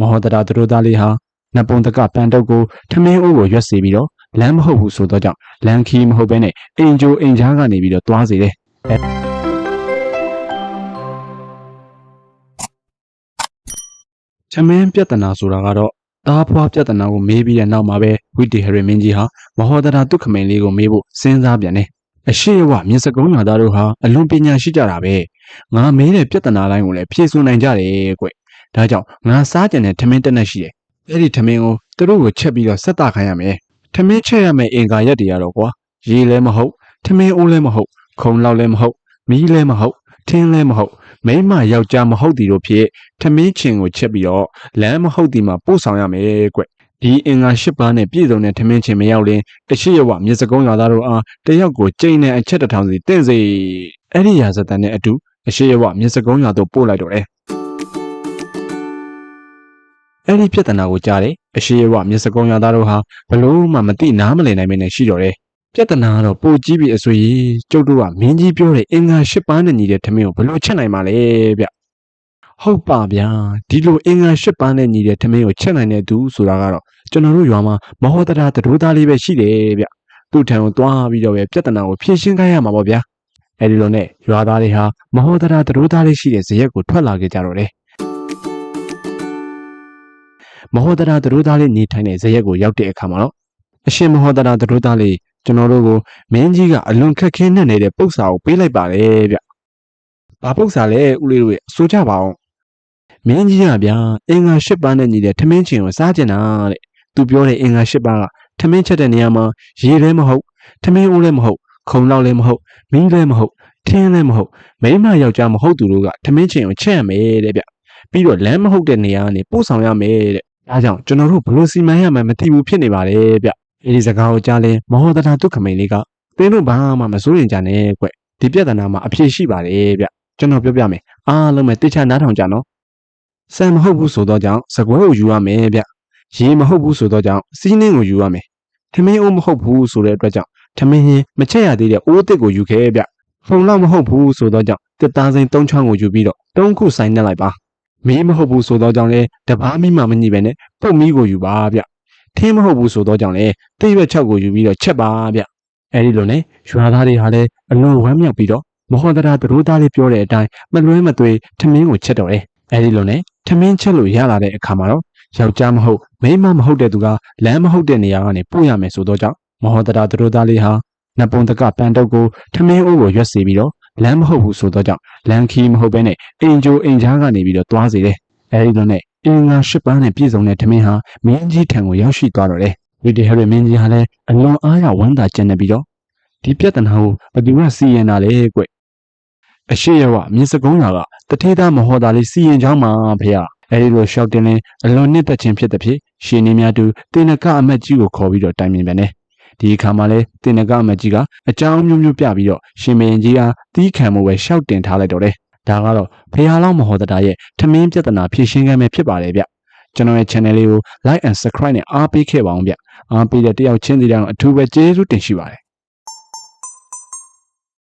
မဟောတရာသူတို့သားလေးဟာနတ်ပုံတကပန်တုတ်ကိုထမင်းအိုးကိုရွက်စီပြီးတော့လမ်းမဟုတ်ဘူးဆိုတော့ကြောင့်လမ်းခီးမဟုတ်ဘဲနဲ့အင်ဂျိုအင်ဂျားကနေပြီးတော့သွားစေတယ်ထမင်းပြဿနာဆိုတာကတော့သားဖွားပြဿနာကိုမေးပြီးတဲ့နောက်မှာပဲဝိတီဟရီမင်းကြီးဟာမဟောတရာဒုက္ခမင်းလေးကိုမေးဖို့စဉ်းစားပြန်တယ်အရှိအဝမြင်စကုံးလာသားတို့ဟာအလွန်ပညာရှိကြတာပဲငါမေးတဲ့ပြဿနာတိုင်းကိုလည်းဖြေဆိုနိုင်ကြတယ်ကွ ဒါကြောင့်ငါစားကြတဲ့ထမင်းတက်နဲ့ရှိတယ်အဲ့ဒီထမင်းကိုသူတို့ကိုချက်ပြီးတော့ဆက်တာခိုင်းရမယ်ထမင်းချက်ရမယ့်အင်္ဂါရက်တွေကတော့ကွာရေလည်းမဟုတ်ထမင်းအိုးလည်းမဟုတ်ခုံလောက်လည်းမဟုတ်မီးလည်းမဟုတ်ထင်းလည်းမဟုတ်မိမယောက်ျားမဟုတ်တီတို့ဖြစ်ထမင်းချင်ကိုချက်ပြီးတော့လမ်းမဟုတ်တီမှာပို့ဆောင်ရမယ်ကွဒီအင်္ဂါ၈ပါးနဲ့ပြည့်စုံတဲ့ထမင်းချင်မရောက်ရင်တရှိရဝမြေစကုံးရွာသားတို့အားတယောက်ကိုကြိမ်နဲ့အချက်တစ်ထောင်စီတင့်စေအဲ့ဒီရာဇသန်နဲ့အတူအရှိရဝမြေစကုံးရွာတို့ပို့လိုက်တော့တယ် အဲ့ဒီပြဿနာကိုကြားတယ်အရှိရဝမြေစကုံးရွာသားတို့ဟာဘလို့မှမသိနားမလည်နိုင်မနဲ့ရှိတော့တယ်ပြဿနာကတော့ပိုကြီးပြီအဆွေကြီးကျုပ်တို့ကမင်းကြီးပြောတဲ့အင်္ဂါ၈ပါးနဲ့ညီတဲ့ထမင်းကိုဘလို့ချက်နိုင်မှာလဲဗျဟုတ်ပါဗျာဒီလိုအင်္ဂါ၈ပါးနဲ့ညီတဲ့ထမင်းကိုချက်နိုင်တဲ့သူဆိုတာကတော့ကျွန်တော်တို့ရွာမှာမဟောတရာတရိုးသားလေးပဲရှိတယ်ဗျသူ့ထံကိုသွားပြီးတော့ပဲပြဿနာကိုဖြေရှင်းခိုင်းရမှာပေါ့ဗျာအဲဒီလိုနဲ့ရွာသားတွေဟာမဟောတရာတရိုးသားလေးရှိတဲ့ဇရက်ကိုထွက်လာခဲ့ကြတော့တယ် မဟောတရာတရိုးသားလေးနေထိုင်တဲ့ဇရက်ကိုရောက်တဲ့အခါမှာတော့အရှင်မဟောတရာတရိုးသားလေးကျွန်တော်တို့ကိုမင်းကြီးကအလွန်ခက်ခဲနဲ့နေတဲ့ပု္ပ္ပစာကိုပေးလိုက်ပါတယ်ဗျ။ဘာပု္ပ္ပစာလဲဦးလေးတို့ရဲ့ဆိုကြပါအောင်။မင်းကြီးကဗျာအင်္ဂါ၈ပါးနဲ့ညီတဲ့ထမင်းချင်ကိုစားကျင်တာတဲ့။ तू ပြောတဲ့အင်္ဂါ၈ပါးကထမင်းချက်တဲ့နေရာမှာရေလည်းမဟုတ်ထမင်းအိုးလည်းမဟုတ်ခုံလောက်လည်းမဟုတ်မီးလည်းမဟုတ်ထင်းလည်းမဟုတ်မိမယောက်ျားမဟုတ်သူတို့ကထမင်းချင်ကိုချက်ရမယ်တဲ့ဗျ။ပြီးတော့လမ်းမဟုတ်တဲ့နေရာကနေပို့ဆောင်ရမယ်တဲ့။ ဒါကြောင့်ကျွန်တော်တို့ဘလို့စီမံရမှန်းမသိဘူးဖြစ်နေပါတယ်ဗျ။အဲဒီစကားကိုကြားလဲမဟောတရာဒုက္ခမိန်လေးကသင်တို့ဘာမှမစိုးရင်ကြနဲ့ကွဒီပြဿနာမှာအဖြေရှိပါတယ်ဗျကျွန်တော်ပြောပြမယ်အားလုံးပဲတိကျနားထောင်ကြနော်စံမဟုတ်ဘူးဆိုတော့ကြောင့်စကွဲကိုယူရမယ်ဗျရေမဟုတ်ဘူးဆိုတော့ကြောင့်စီးနှင်းကိုယူရမယ်ထမင်းအိုးမဟုတ်ဘူးဆိုတဲ့အတွက်ကြောင့်ထမင်းရင်မချက်ရသေးတဲ့အိုးတစ်ကိုယူခဲ့ဗျဖုံလောက်မဟုတ်ဘူးဆိုတော့ကြောင့်တစ်သားစိမ်း၃ချောင်းကိုယူပြီးတော့တုံးခုဆိုင်နှက်လိုက်ပါ မီးမဟုတ်ဘူးဆိုတော့ကြောင့်လဲတပားမီးမှမညှိပဲနဲ့ပုတ်မီးကိုယူပါဗျထင်းမဟုတ်ဘူးဆိုတော့ကြောင့်လဲတိရွက်၆ကိုယူပြီးတော့ချက်ပါဗျအဲဒီလိုနဲ့ရွာသားတွေဟာလည်းအလွန်ဝမ်းမြောက်ပြီးတော့မဟောတရာသူတို့သားလေးပြောတဲ့အတိုင်းမလွဲမသွေထမင်းကိုချက်တော့တယ်အဲဒီလိုနဲ့ထမင်းချက်လို့ရလာတဲ့အခါမှာတော့ယောက်ျားမဟုတ်မိန်းမမဟုတ်တဲ့သူကလမ်းမဟုတ်တဲ့နေရာကနေပို့ရမယ်ဆိုတော့ကြောင့်မဟောတရာသူတို့သားလေးဟာနတ်ပုံတကပန်တုတ်ကိုထမင်းအိုးကိုရွက်စီပြီးတော့ လမ်းမဟုတ်ဘူးဆိုတော့ကြောင့်လမ်းခီးမဟုတ်ဘဲနဲ့အင်ဂျိုအင်ဂျားကနေပြီးတော့သွားစေတယ်အဲဒီလိုနဲ့အင်္ဂါရှစ်ပန်းနဲ့ပြည့်စုံတဲ့ထမင်းဟာမင်းကြီးထံကိုရောက်ရှိသွားတော့တယ်ဝီတီဟရီမင်းကြီးဟာလည်းအလွန်အားရဝမ်းသာကျင်နေပြီးတော့ဒီပြဿနာကိုဘယ်သူကစီရင်တာလဲကွအရှိရဝမြင်းစကုံးရွာကတထေးသားမဟောတာလေးစီရင်ချောင်းမှာဖေရအဲဒီလိုရှောက်တင်လင်းအလွန်နှစ်သက်ခြင်းဖြစ်တဲ့ဖြစ်ရှင်နေများတူတင်နကအမတ်ကြီးကိုခေါ်ပြီးတော့တိုင်ပင်ပြန်တယ် ဒီအခါမှာလဲတင်နကအမတ်ကြီးကအကြောင်းမျိုးမျိုးပြပြီးတော့ရှင်မင်းကြီးအားတီးခံမှုပဲရှောက်တင်ထားလိုက်တော့တယ်ဒါကတော့ဖေဟာလောင်းမဟောတတာရဲ့ထမင်းပြဿနာဖြေရှင်းခမ်းပဲဖြစ်ပါတယ်ဗျကျွန်တော်ရဲ့ channel လေးကို like and subscribe နဲ့အားပေးခဲ့ပါအောင်ဗျအားပေးတဲ့တယောက်ချင်းစီတိုင်းအထူးပဲကျေးဇူးတင်ရှိပါတယ်